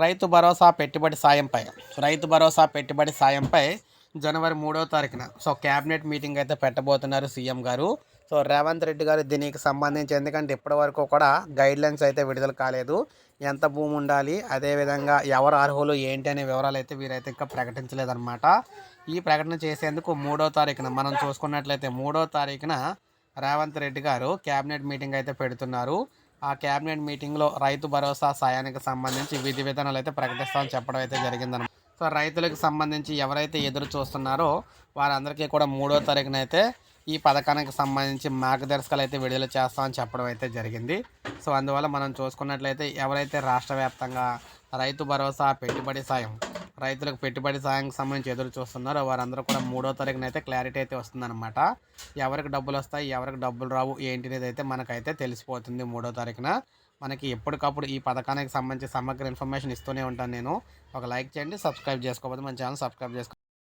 రైతు భరోసా పెట్టుబడి సాయంపై. రైతు భరోసా పెట్టుబడి సాయంపై జనవరి మూడో తారీఖున. సో క్యాబినెట్ మీటింగ్ అయితే పెట్టబోతున్నారు సీఎం గారు. సో రేవంత్ రెడ్డి గారు దీనికి సంబంధించి ఎందుకంటే ఇప్పటి వరకు కూడా గైడ్లైన్స్ అయితే విడుదల కాలేదు. ఎంత భూమి ఉండాలి అదేవిధంగా ఎవరు అర్హులు ఏంటి అనే వివరాలు అయితే వీరైతే ఇంకా ప్రకటించలేదన్నమాట. ఈ ప్రకటన చేసేందుకు మూడో తారీఖున మనం చూసుకున్నట్లయితే మూడో తారీఖున రేవంత్ రెడ్డి గారు క్యాబినెట్ మీటింగ్ అయితే పెడుతున్నారు. ఆ క్యాబినెట్ మీటింగ్లో రైతు భరోసా సాయానికి సంబంధించి విధి విధానాలు అయితే ప్రకటిస్తామని చెప్పడం అయితే జరిగిందనమాట సో రైతులకు సంబంధించి ఎవరైతే ఎదురు చూస్తున్నారో వారందరికీ కూడా మూడో తారీఖున అయితే ఈ పథకానికి సంబంధించి మార్గదర్శకాలు అయితే విడుదల చేస్తామని చెప్పడం అయితే జరిగింది. సో అందువల్ల మనం చూసుకున్నట్లయితే ఎవరైతే రాష్ట్ర వ్యాప్తంగా రైతు భరోసా పెట్టుబడి సాయం రైతులకు పెట్టుబడి సాయానికి సంబంధించి ఎదురు చూస్తున్నారు. వారందరూ కూడా మూడో తారీఖున అయితే క్లారిటీ అయితే వస్తుందన్నమాట. ఎవరికి డబ్బులు వస్తాయి ఎవరికి డబ్బులు రావు ఏంటిది అయితే మనకైతే తెలిసిపోతుంది మూడో తారీఖున. మనకి ఎప్పటికప్పుడు ఈ పథకానికి సంబంధించి సమగ్ర ఇన్ఫర్మేషన్ ఇస్తూనే ఉంటాను నేను. ఒక లైక్ చేయండి సబ్స్క్రైబ్ చేసుకోకపోతే మన ఛానల్ సబ్స్క్రైబ్ చేసుకో